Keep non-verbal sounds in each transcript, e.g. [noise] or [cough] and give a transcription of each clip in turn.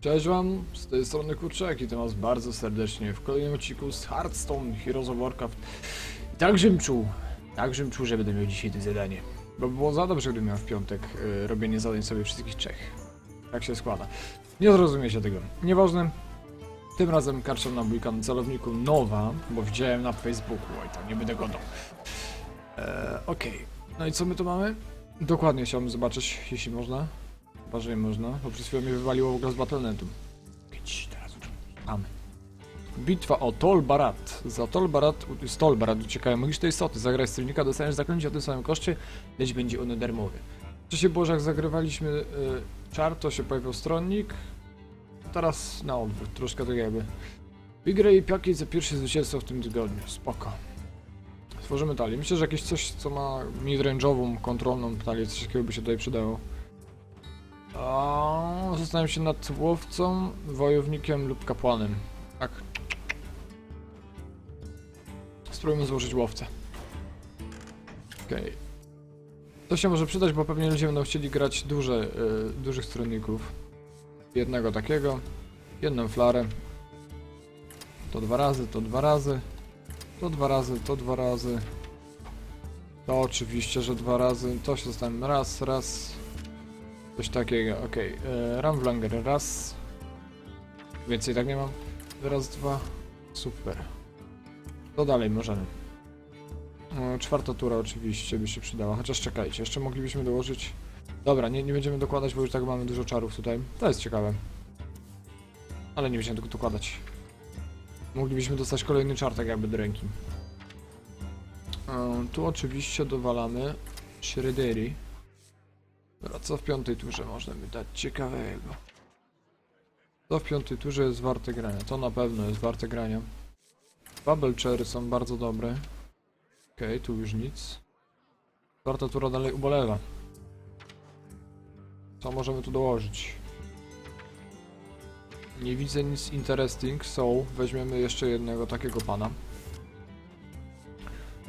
Cześć wam, z tej strony Kurczak i to was bardzo serdecznie w kolejnym odcinku z Hearthstone Heroes of Warcraft. I tak żebym czuł, tak żebym czuł, że będę miał dzisiaj to zadanie. Bo by było za dobrze, gdybym miał w piątek y, robienie zadań sobie wszystkich trzech. Tak się składa. Nie zrozumiecie tego. Nieważne. Tym razem karczą na bójka na celowniku nowa, bo widziałem na Facebooku, oj tam nie będę gadał. Eee, Okej, no i co my tu mamy? Dokładnie chciałbym zobaczyć, jeśli można. Nie można, bo przez chwilę mnie wywaliło w ogóle z Battle.netu. Teraz mamy. Bitwa o Tolbarat. Za Tolbarat, z Tolbarat uciekają magiczne istoty. Zagraj stronnika, dostaniesz zaklęcie o tym samym koszcie, lecz będzie ono darmowy. W czasie jak zagrywaliśmy y, czar, to się pojawił stronnik. Teraz na odwrót, troszkę tak jakby. Wygraj piaki za pierwsze zwycięstwo w tym tygodniu. Spoko. Tworzymy talię. Myślę, że jakieś coś, co ma midrange'ową, kontrolną talię, coś takiego by się tutaj przydało. A, Zastanawiam się nad łowcą, wojownikiem lub kapłanem. Tak. Spróbujmy złożyć łowcę. Okej. To się może przydać, bo pewnie ludzie będą chcieli grać duże, y, dużych stronników. Jednego takiego, jedną flarę. To dwa razy, to dwa razy. To dwa razy, to dwa razy. To oczywiście, że dwa razy. To się zostałem raz, raz. Coś takiego, okej. Okay. Ramwlanger raz. Więcej tak nie mam. Raz, dwa. Super. To dalej możemy. E, Czwarta tura oczywiście by się przydała, chociaż czekajcie, jeszcze moglibyśmy dołożyć... Dobra, nie, nie będziemy dokładać, bo już tak mamy dużo czarów tutaj. To jest ciekawe. Ale nie będziemy tego dokładać. Moglibyśmy dostać kolejny czar tak jakby do ręki. E, Tu oczywiście dowalamy Shreddery. Dobra, co w piątej turze można by dać ciekawego? Co w piątej turze jest warte grania? To na pewno jest warte grania. Bubble Cherry są bardzo dobre. Okej, tu już nic. Czwarta tura dalej ubolewa. Co możemy tu dołożyć? Nie widzę nic interesting, so weźmiemy jeszcze jednego takiego pana.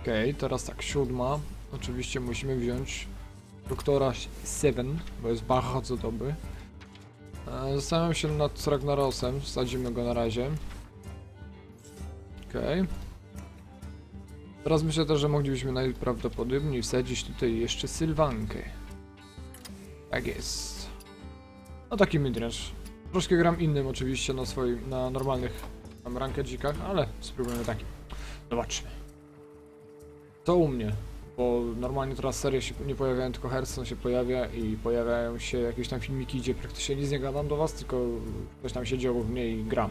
Okej, teraz tak, siódma. Oczywiście musimy wziąć doktora Seven, bo jest bardzo dobry. E, Zastanawiam się nad Ragnarosem, wsadzimy go na razie. Okej. Teraz myślę też, że moglibyśmy najprawdopodobniej wsadzić tutaj jeszcze Sylwankę. Tak jest. No taki midrange. Troszkę gram innym oczywiście na swoim, na normalnych tam rankedzikach, ale spróbujemy taki. Zobaczmy. To u mnie, bo normalnie teraz serie się nie pojawiają, tylko Hearthstone się pojawia i pojawiają się jakieś tam filmiki, gdzie praktycznie nic nie gadam do was, tylko coś tam się dzieło w niej i gram.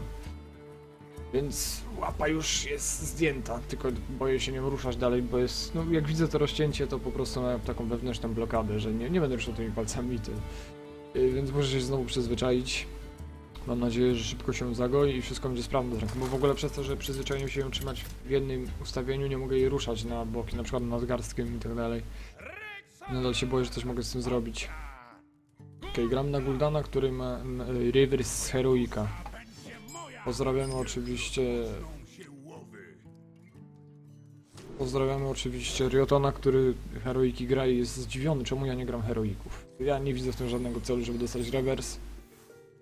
Więc łapa już jest zdjęta, tylko boję się nią ruszać dalej, bo jest, no jak widzę to rozcięcie, to po prostu mam taką wewnętrzną blokadę, że nie, nie będę ruszał tymi palcami, ty. Więc muszę się znowu przyzwyczaić. Mam nadzieję, że szybko się zagoi i wszystko będzie sprawne z ręką, bo w ogóle przez to, że przyzwyczaiłem się ją trzymać w jednym ustawieniu, nie mogę jej ruszać na boki, na przykład nadgarstkiem i tak dalej. Nadal się boję, że coś mogę z tym zrobić. Okej, gram na Guldana, który ma y, River z Heroika. Pozdrawiamy oczywiście... Pozdrawiamy oczywiście Riotona, który Heroiki gra i jest zdziwiony, czemu ja nie gram Heroików. Ja nie widzę w tym żadnego celu, żeby dostać rewers.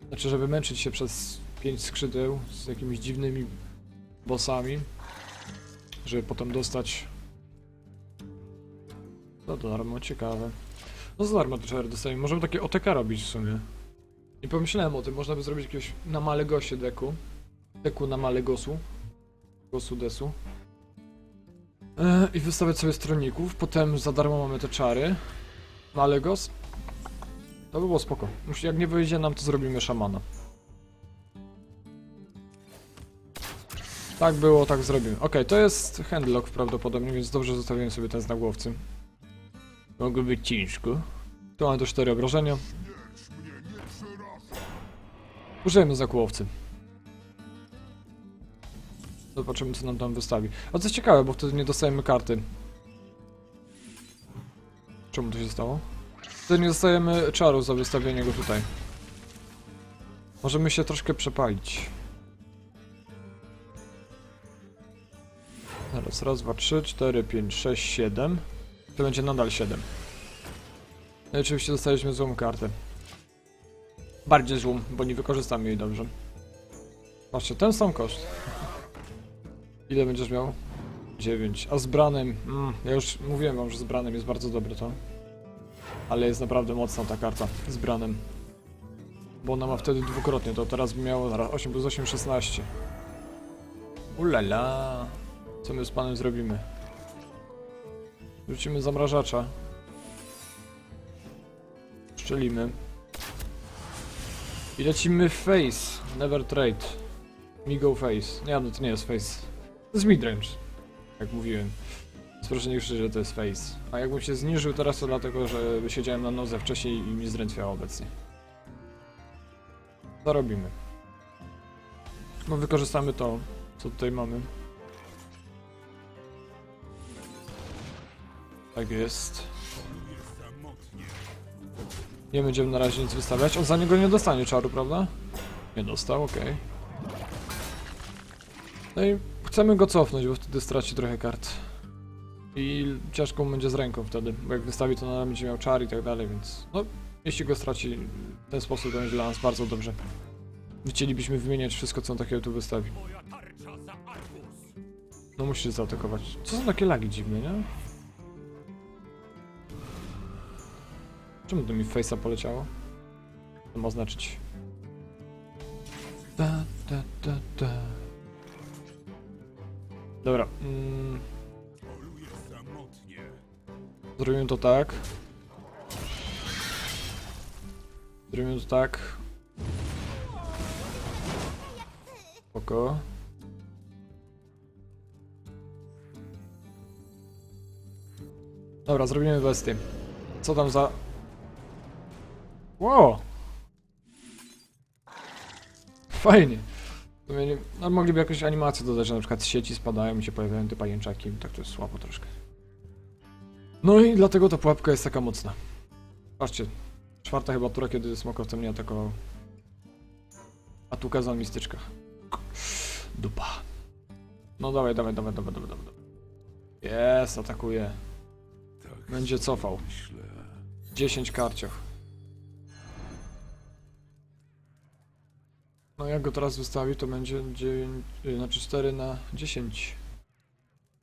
Znaczy, żeby męczyć się przez pięć skrzydeł z jakimiś dziwnymi bossami, żeby potem dostać... No to darmo, ciekawe. No za darmo te czary dostajemy. Możemy takie OTK robić w sumie. Nie pomyślałem o tym, można by zrobić jakiegoś na Malegosie deku. Deku na Malegosu. Gosu desu. E, I wystawiać sobie stronników, potem za darmo mamy te czary. Malegos. To by było spoko. Jak nie wyjdzie nam, to zrobimy szamana. Tak było, tak zrobimy. Okej, to jest handlock prawdopodobnie, więc dobrze zostawiłem sobie ten znak łowcy. Mogło być ciężko. Tu mamy do 4 obrażenia. Użyjemy znaku łowcy. Zobaczymy, co nam tam wystawi. A co ciekawe, bo wtedy nie dostajemy karty. Czemu to się stało? Wtedy nie dostajemy czaru za wystawienie go tutaj. Możemy się troszkę przepalić. Teraz raz, dwa, trzy, cztery, pięć, sześć, siedem. To będzie nadal siedem. No i oczywiście dostaliśmy złą kartę. bardziej złą, bo nie wykorzystamy jej dobrze. Patrzcie, ten sam koszt. [laughs] Ile będziesz miał? 9. A z branem, mm, ja już mówiłem wam, że z branem jest bardzo dobre to. Ale jest naprawdę mocna ta karta z branem. Bo ona ma wtedy dwukrotnie, to teraz by miało zaraz 8 plus 8, 16. Ulala. Co my z panem zrobimy? Rzucimy zamrażacza. Szczelimy. I lecimy face. Never trade. Migo face. Nie, no to nie jest face. To jest midrange. Jak mówiłem. Proszę nie krzyczeć, że to jest face. A jakbym się zniżył teraz, to dlatego, że siedziałem na nodze wcześniej i mi zdrętwiało obecnie. Co robimy? No wykorzystamy to, co tutaj mamy. Tak jest. Nie będziemy na razie nic wystawiać. On za niego nie dostanie czaru, prawda? Nie dostał, okej. No i chcemy go cofnąć, bo wtedy straci trochę kart. I ciężko mu będzie z ręką wtedy, bo jak wystawi to nadal będzie miał czar i tak dalej, więc no, jeśli go straci w ten sposób, to będzie dla nas bardzo dobrze. Chcielibyśmy wymieniać wszystko, co on takiego tu wystawi. No musisz zaatakować. Co są takie lagi dziwne, nie? Czemu to mi face'a poleciało? To ma znaczyć. Da, da, da, da. Dobra. Mm. Zrobimy to tak. Zrobimy to tak. Spoko. Dobra, zrobimy bestię. Co tam za... Wow! Fajnie. Nie- No, mogliby jakąś animację dodać, że na przykład z sieci spadają i się pojawiają te pajęczaki. Tak to jest słabo troszkę. No i dlatego ta pułapka jest taka mocna. Patrzcie. Czwarta chyba tura, kiedy smokowcem mnie atakował. A tu kazał mi styczka. Dupa. No dawaj, dawaj, dawaj, dawaj, dawaj, dawaj. Jest, atakuje. Będzie cofał. 10 karcioch. No jak go teraz wystawi, to będzie 9, y, znaczy 4 na 10.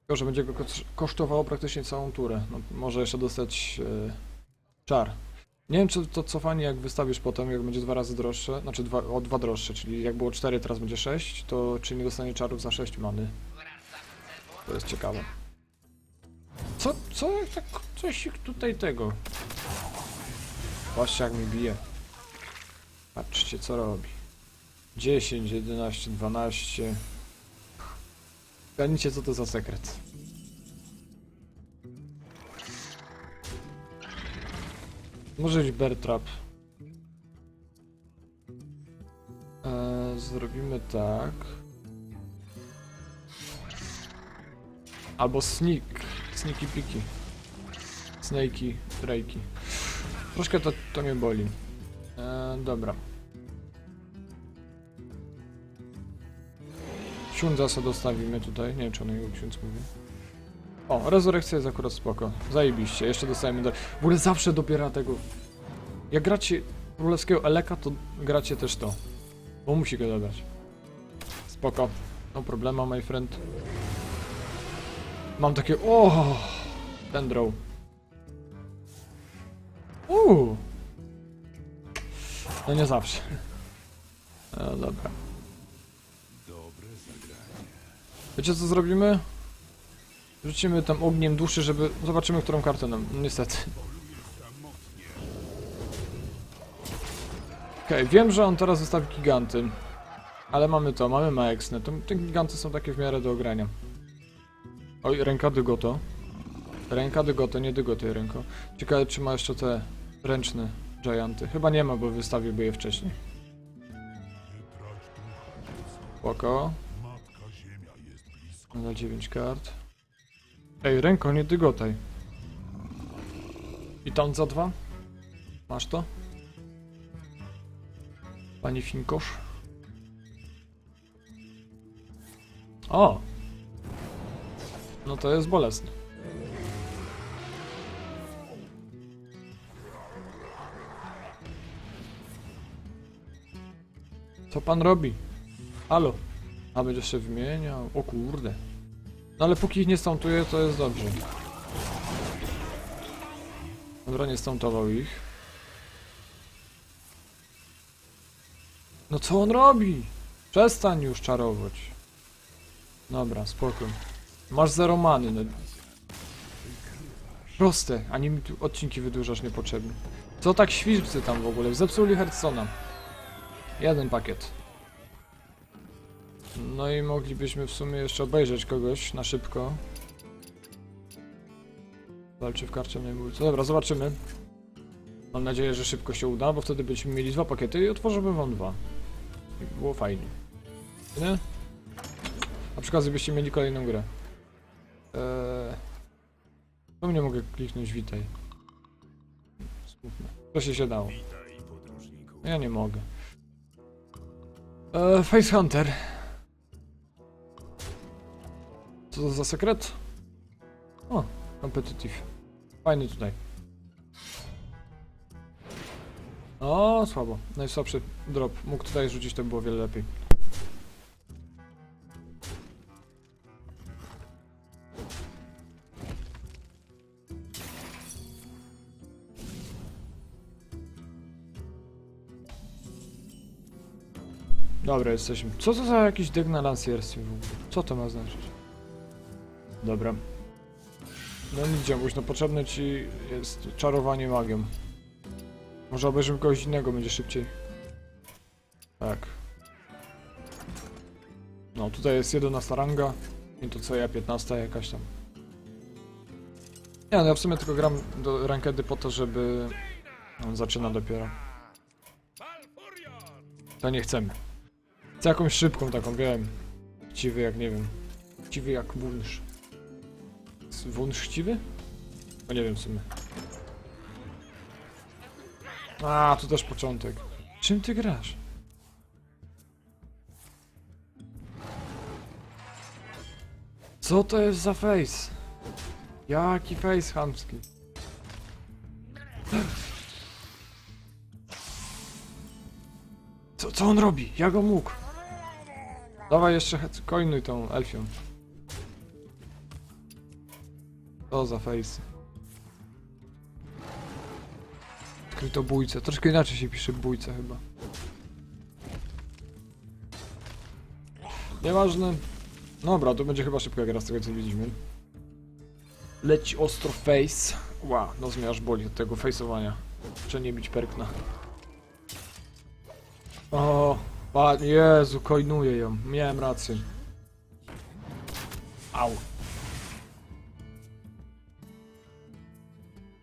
Tylko, że będzie go kos- kosztowało praktycznie całą turę. No, może jeszcze dostać y, czar. Nie wiem, czy to cofanie jak wystawisz potem, jak będzie dwa razy droższe, znaczy dwa, o dwa droższe, czyli jak było 4, teraz będzie 6, to czy nie dostanie czarów za 6 many? To jest ciekawe. Co, co, jak tak, coś tutaj tego. Patrzcie jak mi bije. Patrzcie co robi. 10, 11, 12. Zgadnijcie co to za sekret. Może być bear trap. Eee, zrobimy tak. Albo sneak. Sneaky piki. Snakey, trejki. Troszkę to, to mnie boli. Eee, dobra. Ksiądza sobie dostawimy tutaj. Nie wiem, czy on jego ksiądz mówi. O, rezurekcja jest akurat spoko. Zajebiście. Jeszcze dostajemy do... W ogóle zawsze dobiera tego... Jak gracie królewskiego Eleka, to gracie też to. Bo musi go dodać. Spoko. No problema, my friend. Mam takie... O, Dendrow. Uuu. No nie zawsze. No dobra. Wiecie co zrobimy? Rzucimy tam ogniem duszy, żeby... Zobaczymy, którą kartę nam... Niestety. Okej, wiem, że on teraz wystawi giganty. Ale mamy to, mamy Maexne. Te giganty są takie w miarę do ogrania. Oj, ręka dygoto. Ręka dygoto, nie dygoto ręko. Ciekawe, czy ma jeszcze te ręczne gianty. Chyba nie ma, bo wystawiłby je wcześniej. Spoko. Na 9 kart. Ej, ręko, nie dygotaj. I tam za dwa? Masz to? Pani Finkosz? O! No to jest bolesne. Co pan robi? Halo? A będziesz się wymieniał? O kurde. No ale póki ich nie stątuję, to jest dobrze. Dobra, nie stątował ich. No co on robi? Przestań już czarować. Dobra, spokój. Masz zero many, no. Proste, ani mi tu odcinki wydłużasz niepotrzebnie. Co tak śwircy tam w ogóle? Zepsuli Hearthstone'a. Jeden pakiet. No i moglibyśmy w sumie jeszcze obejrzeć kogoś na szybko. Walczy w karczemnej mulce. Dobra, zobaczymy. Mam nadzieję, że szybko się uda, bo wtedy byśmy mieli dwa pakiety i otworzymy wam dwa. I było fajnie. Nie? Na przykład mieli kolejną grę. Eee... Tu nie mogę kliknąć witaj. Smutne. To się się dało. Ja nie mogę. Eee, Face Hunter. Co to za sekret? O, competitive. Fajny tutaj. O, słabo. Najsłabszy drop. Mógł tutaj rzucić, to było wiele lepiej. Dobra, jesteśmy. Co to za jakiś dek na w ogóle? Co to ma znaczyć? Dobra. No nic, Dziemuś, no potrzebne ci jest czarowanie magią. Może obejrzymy kogoś innego, będzie szybciej. Tak. No, tutaj jest 11 ranga. I to co ja, 15 jakaś tam. Nie, no ja w sumie tylko gram do rankedy po to, żeby... On zaczyna dopiero. To nie chcemy. Chcę jakąś szybką taką, wiem. Chciwy jak, nie wiem. Chciwy jak wunsz. Chciwy? No nie wiem w sumie. A, tu też początek. Czym ty grasz? Co to jest za face? Jaki face chamski? Co, co on robi? Ja go mógł. Dawaj jeszcze coinuj tą elfią. Co za face. Odkryto bójce. Troszkę inaczej się pisze bójce chyba. Nieważne. Dobra, to będzie chyba szybka gra z tego co widzimy. Leci ostro face. Ła, no zmiarz boli od tego faceowania. Czy nie bić perkna. O, pa, Jezu, kojnuję ją. Miałem rację. Au.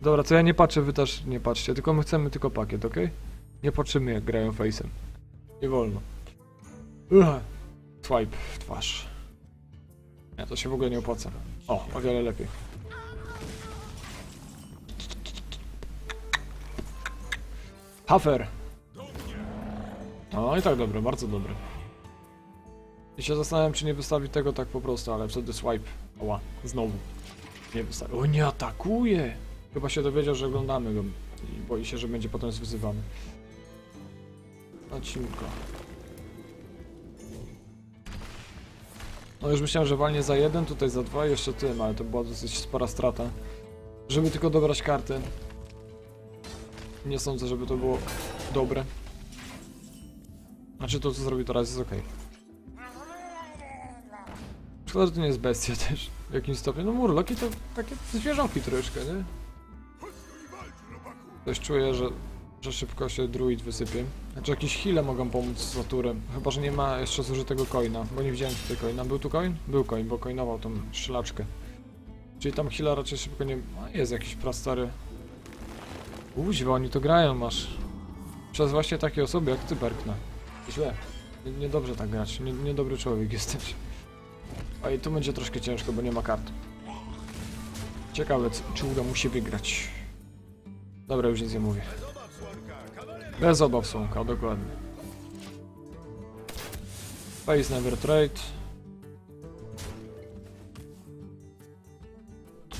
Dobra, co ja nie patrzę, wy też nie patrzcie, tylko my chcemy tylko pakiet, ok? Nie patrzymy jak grają face'em. Nie wolno. Ugh. Swipe w twarz. Nie, to się w ogóle nie opłaca. O, o wiele lepiej. Hafer. O, i tak dobre, bardzo dobre. I się zastanawiam, czy nie wystawić tego tak po prostu, ale wtedy swipe. Oła, znowu. Nie wystawił. O, nie atakuje! Chyba się dowiedział, że oglądamy go i boi się, że będzie potem zwyzywany. Odcinko. No już myślałem, że walnie za jeden, tutaj za dwa, jeszcze tym, ale to była dosyć spora strata. Żeby tylko dobrać kartę. Nie sądzę, żeby to było dobre. Znaczy to, co zrobił teraz jest ok. Szkoda, że to nie jest bestia też. W jakimś stopniu. No murloki to takie zwierzątki troszkę, nie? Też czuję, że, że szybko się druid wysypie. Znaczy jakieś heale mogą pomóc z Saturem. Chyba, że nie ma jeszcze zużytego coina, bo nie widziałem tutaj coina. Był tu coin? Był coin, bo coinował tą szlaczkę. Czyli tam heala raczej szybko nie... A jest jakiś prastary. Uźwa, oni to grają, masz. Przez właśnie takie osoby jak ty, Berkna. Źle. Nie- Niedobrze tak grać. Nie, niedobry człowiek [laughs] jesteś. A i tu będzie troszkę ciężko, bo nie ma kart. Ciekawe, czy uda mu się wygrać. Dobra, już nic nie mówię. Bez obaw słonka, dokładnie. Face never trade.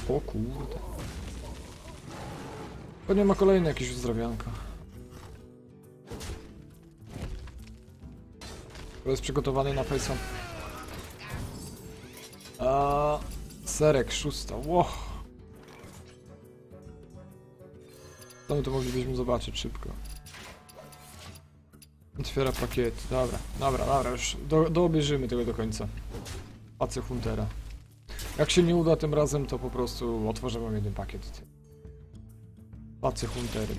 O kurde. Pewnie ma kolejne jakieś uzdrowianko. To jest przygotowany na face'a. Serek szósta. Ło. To my to moglibyśmy zobaczyć szybko. Otwiera pakiet. Dobra, dobra, dobra, już do, tego do końca. Pacy Huntera. Jak się nie uda tym razem, to po prostu otworzę wam jeden pakiet. Pacy Huntery.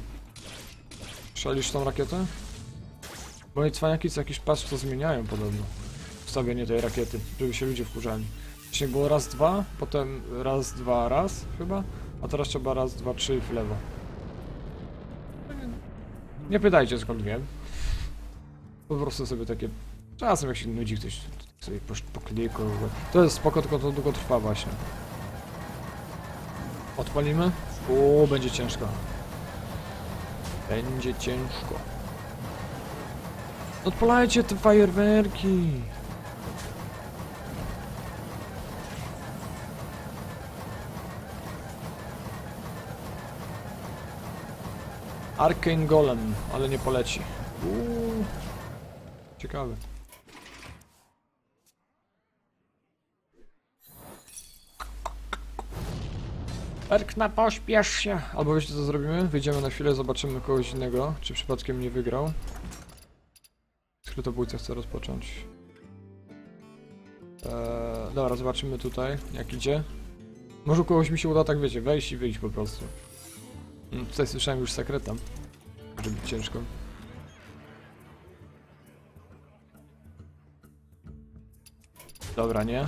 Szalisz tą rakietę? I cwaniaki co jakiś pas to zmieniają podobno. Ustawienie tej rakiety, żeby się ludzie wkurzali. Wcześniej było raz, dwa, potem raz, dwa, raz chyba, a teraz trzeba raz, dwa, trzy w lewo. Nie pytajcie skąd wiem. Po prostu sobie takie... Czasem jak się nudzi ktoś sobie poklikał. To jest spoko, tylko to długo trwa właśnie. Odpalimy? O, będzie ciężko. Będzie ciężko. Odpalajcie te fajerwerki! Arcane Golem, ale nie poleci. Uuu. Ciekawe. Erkna, pośpiesz się! Albo wiecie co zrobimy? Wyjdziemy na chwilę, zobaczymy kogoś innego, czy przypadkiem nie wygrał. Skrytobójca chce rozpocząć. Eee, dobra, zobaczymy tutaj, jak idzie. Może kogoś mi się uda tak, wiecie, wejść i wyjść po prostu. Mm, Tutaj słyszałem już sekretem. Może być ciężko. Dobra, nie.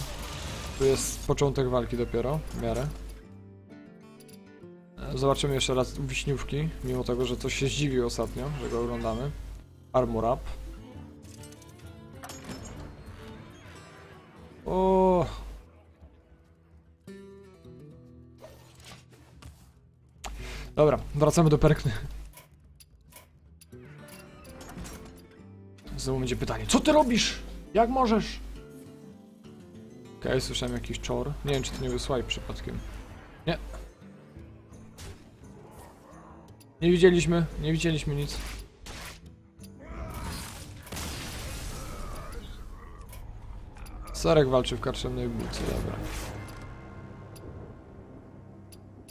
Tu jest początek walki dopiero, w miarę. E, Zobaczymy jeszcze raz wiśniówki, mimo tego, że coś się zdziwił ostatnio, że go oglądamy. Armor up. Wracamy do perkny. Znowu będzie pytanie, co ty robisz? Jak możesz? Okej, słyszałem jakiś czor. Nie wiem, czy to nie swipe przypadkiem. Nie. Nie widzieliśmy, nie widzieliśmy nic. Sarek walczy w karczemnej buce, dobra.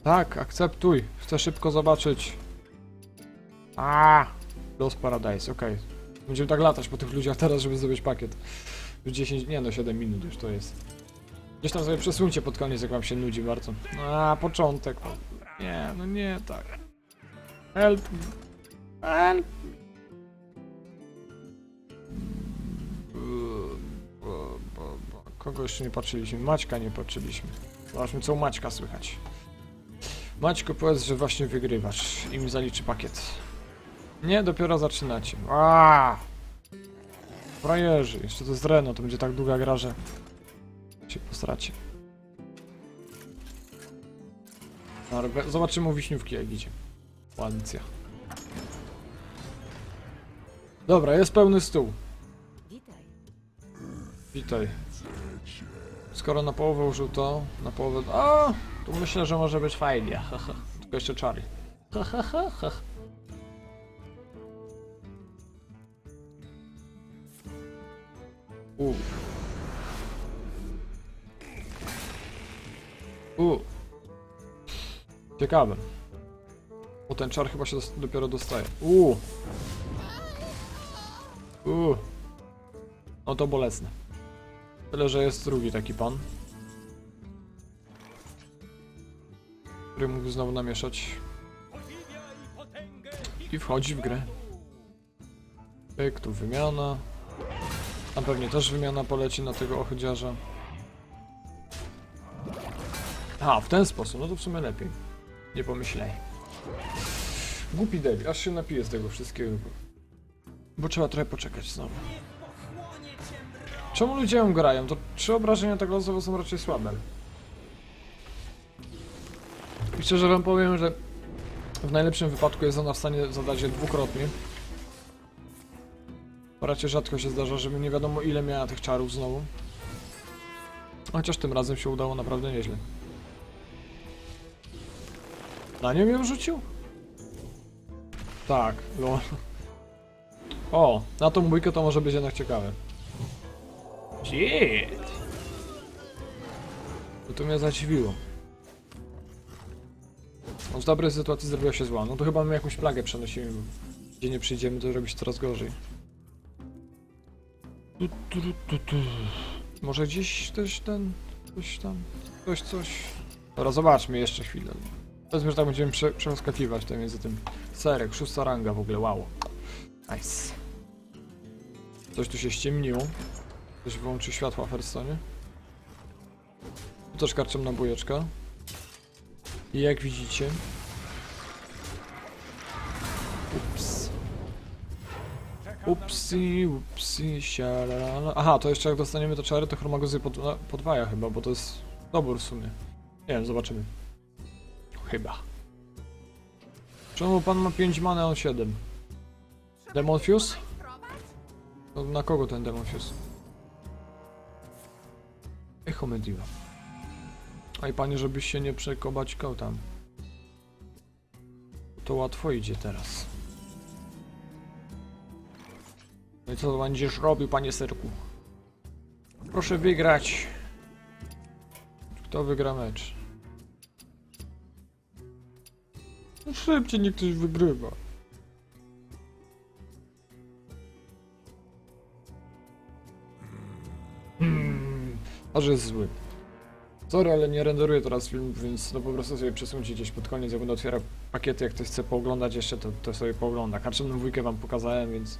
Tak, akceptuj. Chcę szybko zobaczyć. A, Los Paradise, okej. Będziemy tak latać po tych ludziach teraz, żeby zdobyć pakiet. Już 10, nie no, 7 minut już to jest. Gdzieś tam sobie przesuńcie pod koniec, jak wam się nudzi bardzo. A, początek. Nie, no nie, tak. Help. Help. Kogo jeszcze nie patrzyliśmy? Maćka nie patrzyliśmy. Zobaczmy, co u Maćka słychać. Maćko, powiedz, że właśnie wygrywasz i mi zaliczy pakiet. Nie, dopiero zaczynacie. Aaaa! Frajerzy, jeszcze to jest Reno, to będzie tak długa gra, że się posracie. Dobra, Zobaczymy u wiśniówki jak idzie. Koalicja. Dobra, jest pełny stół. Witaj. Skoro na połowę użył to, na połowę... A, tu myślę, że może być fajnie. [laughs] Tylko jeszcze Charlie. [laughs] U. U. Ciekawe. O, ten czar chyba się dopiero dostaje. U. U. No to bolesne. Tyle, że jest drugi taki pan. Który mógł znowu namieszać. I wchodzi w grę. Pyk, tu wymiana. A pewnie też wymiana poleci na tego ochydziarza. A, w ten sposób, no to w sumie lepiej. Nie pomyślej. Głupi debil, aż się napije z tego wszystkiego. Bo trzeba trochę poczekać znowu. Czemu ludzie ją grają? To trzy obrażenia tak losowo są raczej słabe. I szczerze wam powiem, że w najlepszym wypadku jest ona w stanie zadać je dwukrotnie. Raczej rzadko się zdarza, żeby nie wiadomo ile miała tych czarów znowu. Chociaż tym razem się udało naprawdę nieźle. Na nią ją rzucił? Tak, lol. O, na tą bójkę to może być jednak ciekawe. Shit! No to mnie zadziwiło. No z dobrej sytuacji zrobiła się zła. No to chyba my jakąś plagę przenosimy. Gdzie nie przyjdziemy, to robi się coraz gorzej. Tu, tu, tu, tu. Może gdzieś też ten... Coś tam... Coś, coś... Dobra, zobaczmy jeszcze chwilę. Powiedzmy, że tak będziemy prze, przeskakiwać tam między tym. Serek, szósta ranga w ogóle, wow. Nice. Coś tu się ściemniło. Ktoś wyłączy światła w Hearthstone. Tu też karczemna bujeczka. I jak widzicie... Ups. Upsi, upsi, sialalala. Aha, to jeszcze jak dostaniemy te czary, to chromagozy pod, podwaja chyba, bo to jest dobór w sumie. Nie wiem, zobaczymy. Chyba. Czemu pan ma 5 mana, a on 7? Demon Fuse? No, na kogo ten Demon Fuse? Echo Mediva. Aj panie, żebyś się nie przekobaćkał tam. To łatwo idzie teraz. No i co będziesz robił, panie Serku? Proszę wygrać. Kto wygra mecz? No szybciej niech ktoś wygrywa. Hmm, a że jest zły. Sorry, ale nie renderuję teraz film, więc no po prostu sobie przesuńcie gdzieś pod koniec, jak będę otwierał pakiety, jak ktoś chce pooglądać jeszcze, to, to sobie poogląda. Karczemną dwójkę wam pokazałem, więc...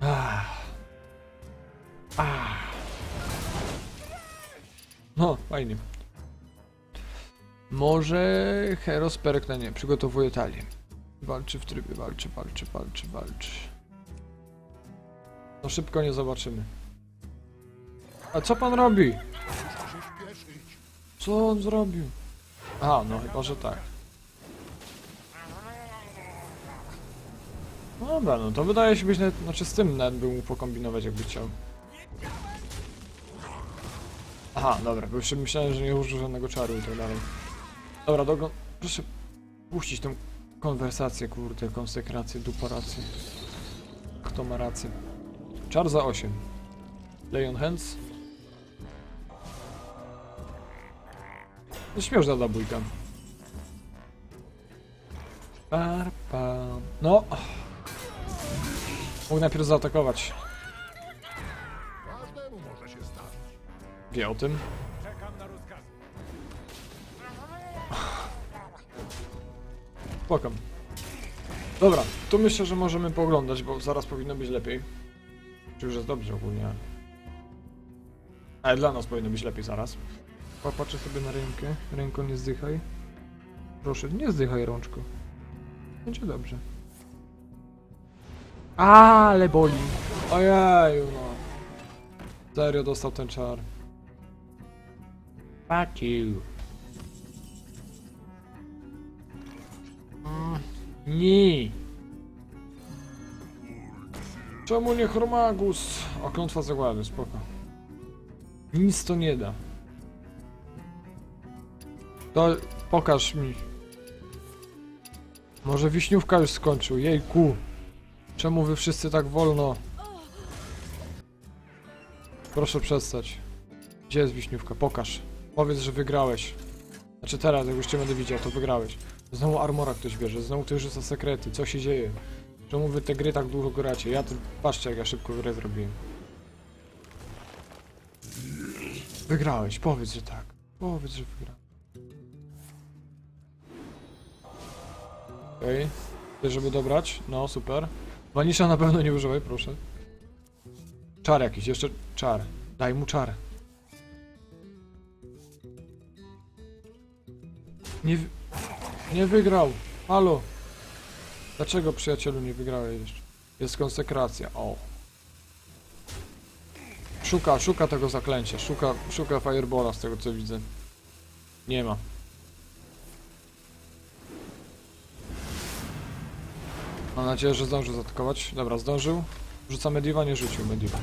Ah. Ah. No, fajnie. Może Heros Perkna nie, przygotowuje talię. Walczy w trybie, walczy, walczy, walczy, walczy. No szybko nie zobaczymy. A co pan robi? Co on zrobił? Aha, no chyba, że tak. No Dobra, no to wydaje się być nawet, znaczy z tym był mógł pokombinować jakby chciał. Aha, dobra, bo jeszcze myślałem, że nie użył żadnego czaru i tak dalej. Dobra, dogo... Proszę puścić tą konwersację, kurde, konsekrację, dupa rację. Kto ma rację? Czar za 8. Leon Hands. No śmieszna zabójka. Parpa. No. Mógł najpierw zaatakować. Wie o tym. Spoko. Dobra, tu myślę, że możemy pooglądać, bo zaraz powinno być lepiej. Czy już jest dobrze ogólnie. Ale dla nas powinno być lepiej zaraz. Popatrzę sobie na rękę. Ręko nie zdychaj. Proszę, nie zdychaj rączko. Będzie dobrze. Ale boli. Ojeju no. Serio dostał ten czar. Fuck you. Mm, Nie. Czemu nie Chromagus? O, klątwa zagłady, spoko. Nic to nie da. To pokaż mi. Może wiśniówka już skończył, jejku. Czemu wy wszyscy tak wolno? Proszę przestać. Gdzie jest wiśniówka? Pokaż. Powiedz, że wygrałeś. Znaczy teraz, jak już cię będę widział, to wygrałeś. Znowu armora ktoś bierze, znowu ktoś rzuca sekrety. Co się dzieje? Czemu wy te gry tak długo gracie? Ja to... Patrzcie, jak ja szybko grę zrobiłem. Wygrałeś, powiedz, że tak. Powiedz, że wygrałeś. Okej. Okay. żeby dobrać? No, super. Vanisha na pewno nie używaj, proszę. Czar jakiś, jeszcze czar. Daj mu czar. Nie, nie wygrał. Halo. Dlaczego przyjacielu nie wygrałeś jeszcze? Jest konsekracja. O. Szuka, szuka tego zaklęcia. Szuka, szuka Firebola z tego co widzę. Nie ma. Nadzieję, że zdąży zaatakować. Dobra, zdążył. Rzuca Mediva, nie rzucił Mediva.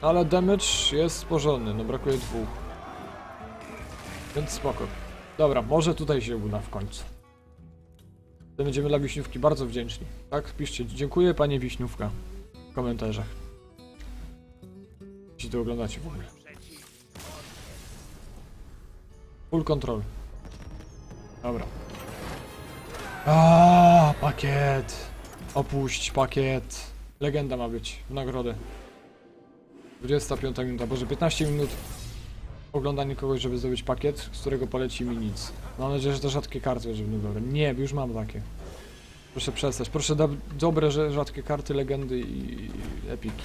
Ale damage jest porządny, no brakuje dwóch. Więc spoko. Dobra, może tutaj się uda w końcu. To będziemy dla Wiśniówki bardzo wdzięczni. Tak, piszcie. Dziękuję panie Wiśniówka w komentarzach. wy oglądacie w ogóle. Full control. Dobra. A, pakiet. Opuść pakiet. Legenda ma być w nagrodę. 25 minuta, boże 15 minut oglądanie kogoś, żeby zdobyć pakiet, z którego poleci mi nic. Mam nadzieję, że to rzadkie karty, żeby dobre. Nie, już mam takie. Proszę przestać. Proszę da dobre, rzadkie karty, legendy i epiki.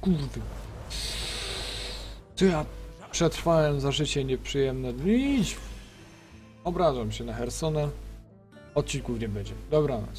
Kurde. Ty ja przetrwałem za życie nieprzyjemne. Idź! Obrażam się na Hersona. Odcinków nie będzie. Dobranoc.